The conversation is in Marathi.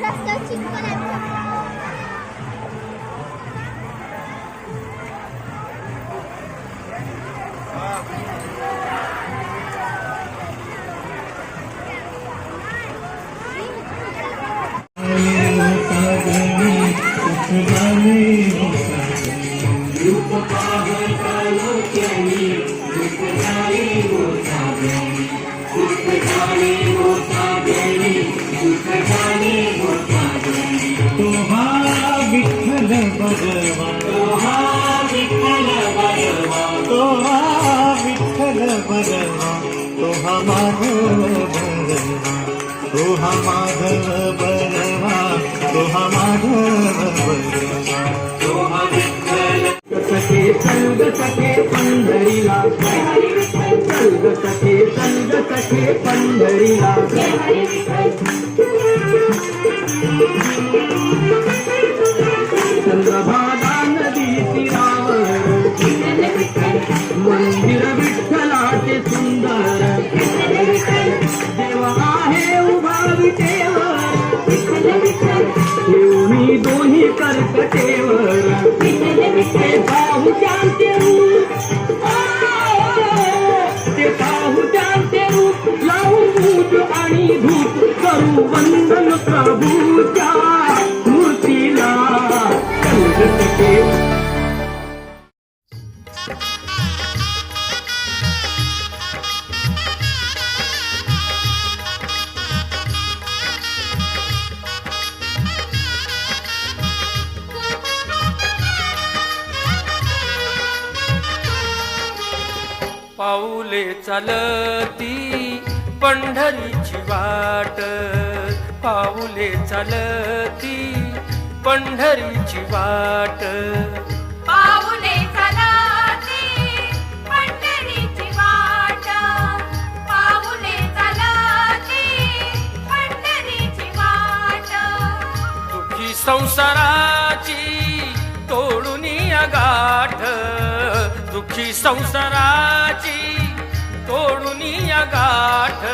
Zaskoczyć polecam. विठ्ठल भगवा तोहा माधव भगवा तो माधव भगवा तो माधव भगवा तोहा संग पंढरीला संग संग पंढरीला उभा दोन्ही कर्कटेवर पाहू त्यांचे रूप. ते पाहू त्यांचे रूप लावून दूध आणि धूप. करू वंदन पाऊले चालती पंढरीची वाट. पाऊले चालती पंढरीची वाट. पाऊले चालती पंढरीची वाट. पाऊले चालती पंढरीची वाट. दुखी संसाराची तोडून गाठ. संसाराची तोडून या गाठ